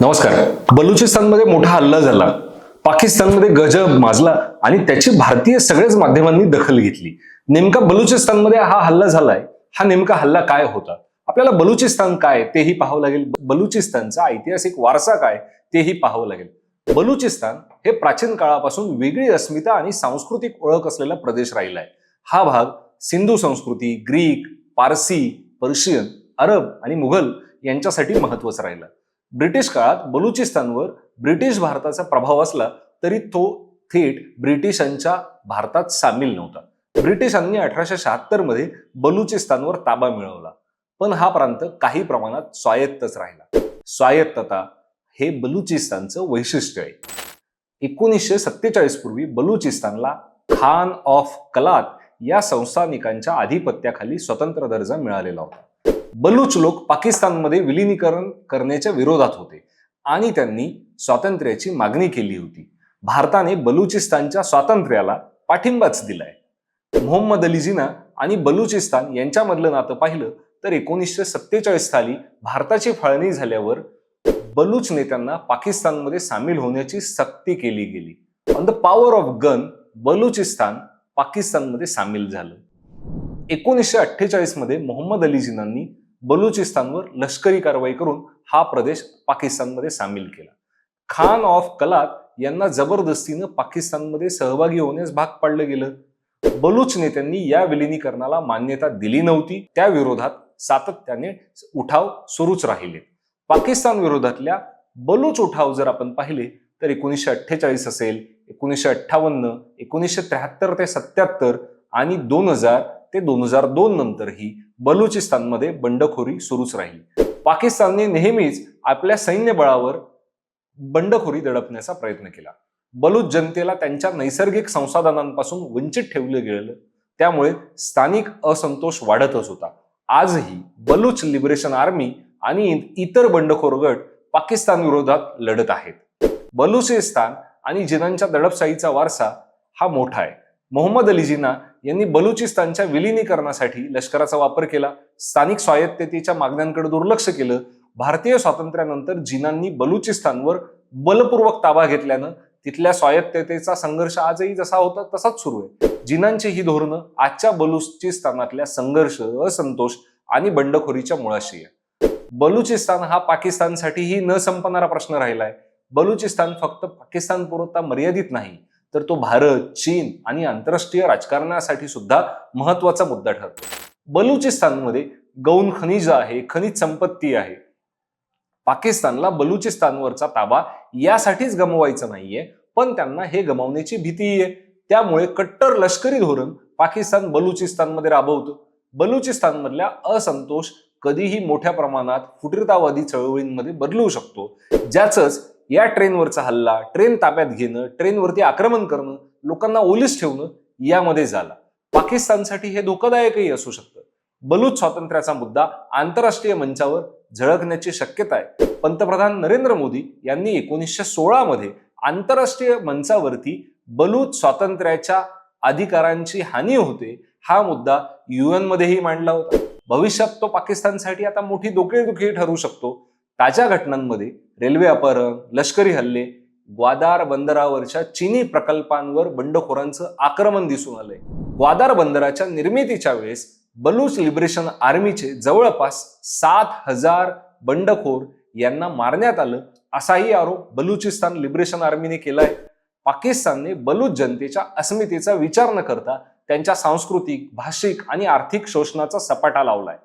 नमस्कार. बलुचिस्तानमध्ये मोठा हल्ला झाला. पाकिस्तानमध्ये गजब माजला आणि त्याची भारतीय सगळ्याच माध्यमांनी दखल घेतली. नेमका बलुचिस्तानमध्ये हा हल्ला झालाय. हा नेमका हल्ला काय होता? आपल्याला बलुचिस्तान काय तेही पाहावं लागेल. बलुचिस्तानचा ऐतिहासिक वारसा काय तेही पाहावं लागेल. बलुचिस्तान हे प्राचीन काळापासून वेगळी अस्मिता आणि सांस्कृतिक ओळख असलेला प्रदेश राहिला आहे हा भाग सिंधू संस्कृती ग्रीक पारसी पर्शियन अरब आणि मुघल यांच्यासाठी महत्त्वाचा राहिला. ब्रिटिश काळात बलुचिस्तानवर ब्रिटिश भारताचा प्रभाव असला तरी तो थेट ब्रिटिशांच्या भारतात सामील नव्हता. ब्रिटिशांनी अठराशे शहात्तरमध्ये बलुचिस्तानवर ताबा मिळवला. पण हा प्रांत काही प्रमाणात स्वायत्तच राहिला. स्वायत्तता हे बलुचिस्तानचं वैशिष्ट्य आहे. एकोणीसशे सत्तेचाळीस पूर्वी बलुचिस्तानला खान ऑफ कलात या संस्थानिकांच्या आधिपत्याखाली स्वतंत्र दर्जा मिळालेला होता. बलूच लोक पाकिस्तानमध्ये विलिनीकरण करण्याच्या विरोधात होते आणि त्यांनी स्वातंत्र्याची मागणी केली होती. भारताने बलुचिस्तानच्या स्वातंत्र्याला पाठिंबाच दिलाय. मोहम्मद अली जिना आणि बलुचिस्तान यांच्यामधलं नातं पाहिलं तर एकोणीसशे सत्तेचाळीस साली भारताची फाळणी झाल्यावर बलूच नेत्यांना पाकिस्तानमध्ये सामील होण्याची सक्ती केली गेली. On the power of gun Balochistan पाकिस्तानमध्ये सामील झालं. एकोणीसशे अठ्ठेचाळीसमध्ये मोहम्मद अली जिनांनी बलुचिस्तानवर लष्करी कारवाई करून हा प्रदेश पाकिस्तानमध्ये सामील केला. खान ऑफ कलात यांना जबरदस्तीनं पाकिस्तानमध्ये सहभागी होण्यास भाग पाडलं गेलं. बलूच नेत्यांनी या विलिनीकरणाला मान्यता दिली नव्हती. त्या विरोधात सातत्याने उठाव सुरूच राहिले. पाकिस्तान विरोधातल्या बलूच उठाव जर आपण पाहिले तर एकोणीसशे अठ्ठेचाळीस असेल एकोणीसशे अठ्ठावन्न एकोणीसशे त्र्याहत्तर ते सत्याहत्तर आणि दोन हजार ते दोन हजार दोन नंतरही बलुचिस्तानमध्ये बंडखोरी सुरूच राहिली. पाकिस्तानने नेहमीच आपल्या सैन्य बळावर बंडखोरी दडपण्याचा प्रयत्न केला. बलूच जनतेला त्यांच्या नैसर्गिक संसाधनांपासून वंचित ठेवलं गेलं. त्यामुळे स्थानिक असंतोष वाढतच होता. आजही बलूच लिबरेशन आर्मी आणि इतर बंडखोर गट पाकिस्तान विरोधात लढत आहेत. बलुचिस्तान आणि जिनांच्या दडपशाहीचा वारसा हा मोठा आहे. मोहम्मद अली जिना यांनी बलुचिस्तानच्या विलिनीकरणासाठी लष्कराचा वापर केला. स्थानिक स्वायत्ततेच्या मागण्यांकडे दुर्लक्ष केलं. भारतीय स्वातंत्र्यानंतर जिनांनी बलुचिस्तानवर बलपूर्वक ताबा घेतल्यानं तिथल्या स्वायत्ततेचा संघर्ष आजही जसा होता तसाच सुरू आहे. जिनांची ही धोरणं आजच्या बलुचिस्तानातल्या संघर्ष असंतोष आणि बंडखोरीच्या मुळाशी आहे. बलुचिस्तान हा पाकिस्तानसाठीही न संपणारा प्रश्न राहिलाय. बलुचिस्तान फक्त पाकिस्तान पुरता मर्यादित नाही. तर तो भारत चीन आणि आंतरराष्ट्रीय राजकारणासाठी सुद्धा महत्त्वाचा मुद्दा ठरतो. बलुचिस्तानमध्ये गौण खनिज आहे खनिज संपत्ती आहे. पाकिस्तानला बलुचिस्तानवरचा ताबा यासाठीच गमवायचा नाहीये पण त्यांना हे गमावण्याची भीती आहे. त्यामुळे कट्टर लष्करी धोरण पाकिस्तान बलुचिस्तानमध्ये राबवतं. बलुचिस्तानमधल्या असंतोष कधीही मोठ्या प्रमाणात फुटीरतावादी चळवळींमध्ये बदलू शकतो ज्याच या ट्रेनवरचा हल्ला ट्रेन ताब्यात घेणं ट्रेनवरती आक्रमण करणं लोकांना ओलीस ठेवणं यामध्ये झाला. पाकिस्तानसाठी हे धोकादायकही असू शकतं. बलूच स्वातंत्र्याचा मुद्दा आंतरराष्ट्रीय मंचावर झळकण्याची शक्यता आहे. पंतप्रधान नरेंद्र मोदी यांनी एकोणीसशे सोळा मध्ये आंतरराष्ट्रीय मंचावरती बलूच स्वातंत्र्याच्या अधिकारांची हानी होते हा मुद्दा युएन मध्येही मांडला होता. भविष्यात तो पाकिस्तानसाठी आता मोठी डोकेदुखी ठरू शकतो. ताज्या घटनांमध्ये रेल्वे अपहरण लष्करी हल्ले ग्वादार बंदरावरच्या चीनी प्रकल्पांवर बंडखोरांचं आक्रमण दिसून आलंय. ग्वादार बंदराच्या निर्मितीच्या वेळेस बलूच लिबरेशन आर्मीचे जवळपास सात हजार बंडखोर यांना मारण्यात आलं असाही आरोप बलुचिस्तान लिबरेशन आर्मीने केलाय. पाकिस्तानने बलूच जनतेच्या अस्मितेचा विचार न करता त्यांच्या सांस्कृतिक भाषिक आणि आर्थिक शोषणाचा सपाटा लावलाय.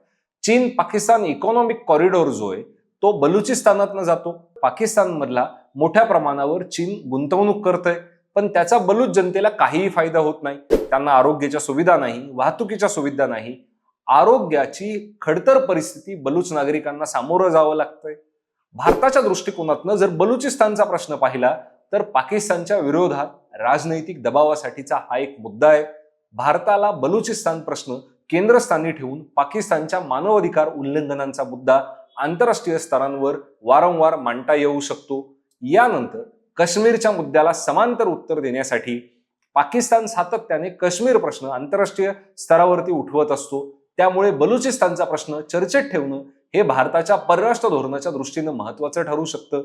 चीन पाकिस्तान इकॉनॉमिक कॉरिडॉर जो आहे तो बलुचिस्तानातनं जातो. पाकिस्तानमधला मोठ्या प्रमाणावर चीन गुंतवणूक करतोय. पण त्याचा बलूच जनतेला काहीही फायदा होत नाही. त्यांना आरोग्याच्या सुविधा नाही वाहतुकीच्या सुविधा नाही. आरोग्याची खडतर परिस्थिती बलूच नागरिकांना सामोरं जावं लागतंय. भारताच्या दृष्टिकोनातनं जर बलुचिस्तानचा प्रश्न पाहिला तर पाकिस्तानच्या विरोधात राजनैतिक दबावासाठीचा हा एक मुद्दा आहे. भारताला बलुचिस्तान प्रश्न केंद्रस्थानी ठेवून पाकिस्तानच्या मानवाधिकार उल्लंघनांचा मुद्दा आंतरराष्ट्रीय स्तरांवर वारंवार मांडता येऊ शकतो. यानंतर काश्मीरच्या मुद्द्याला समांतर उत्तर देण्यासाठी पाकिस्तान सातत्याने काश्मीर प्रश्न आंतरराष्ट्रीय स्तरावरती उठवत असतो. त्यामुळे बलुचिस्तानचा प्रश्न चर्चेत ठेवणं हे भारताच्या परराष्ट्र धोरणाच्या दृष्टीनं महत्वाचं ठरू शकतं.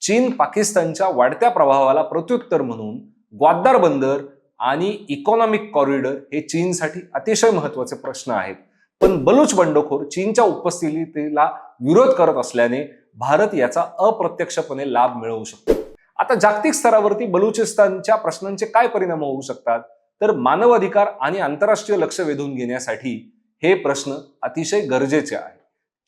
चीन पाकिस्तानच्या वाढत्या प्रभावाला प्रत्युत्तर म्हणून ग्वाद्दार बंदर आणि इकॉनॉमिक कॉरिडॉर हे चीनसाठी अतिशय महत्त्वाचे प्रश्न आहेत. पण बलूच बंडखोर चीनच्या उपस्थितीला विरोध करत असल्याने भारत याचा अप्रत्यक्षपणे लाभ मिळवू शकतो. आता जागतिक स्तरावरती बलुचिस्तानच्या प्रश्नांचे काय परिणाम होऊ शकतात? तर मानवाधिकार आणि आंतरराष्ट्रीय लक्ष वेधून घेण्यासाठी हे प्रश्न अतिशय गरजेचे आहे.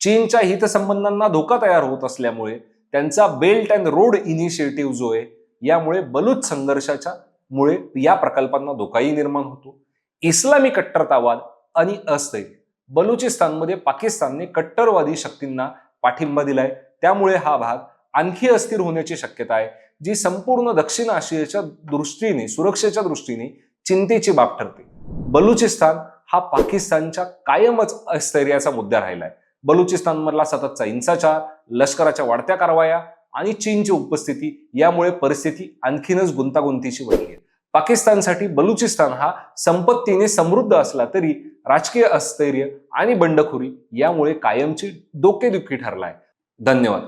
चीनच्या हितसंबंधांना धोका तयार होत असल्यामुळे त्यांचा बेल्ट अँड रोड इनिशिएटिव्ह जो आहे यामुळे बलूच संघर्षाच्या मुळे या प्रकल्पांना धोकाही निर्माण होतो. इस्लामी कट्टरतावाद आणि अस्थैर्य. बलुचिस्तानमध्ये पाकिस्तानने कट्टरवादी शक्तींना पाठिंबा दिलाय. त्यामुळे हा भाग आणखी अस्थिर होण्याची शक्यता आहे जी संपूर्ण दक्षिण आशियाच्या दृष्टीने सुरक्षेच्या दृष्टीने चिंतेची बाब ठरते. बलुचिस्तान हा पाकिस्तानच्या कायमच अस्थैर्याचा मुद्दा राहिलाय. बलुचिस्तानमधला सततचा हिंसाचार लष्कराच्या वाढत्या कारवाया आणि चीनची उपस्थिती यामुळे परिस्थिती आणखीनच गुंतागुंतीची बनली आहे. पाकिस्तानसाठी बलुचिस्तान हा संपत्तीने समृद्ध असला तरी राजकीय अस्थैर्य आणि बंडखोरी यामुळे कायमची डोकेदुखी ठरलाय. धन्यवाद.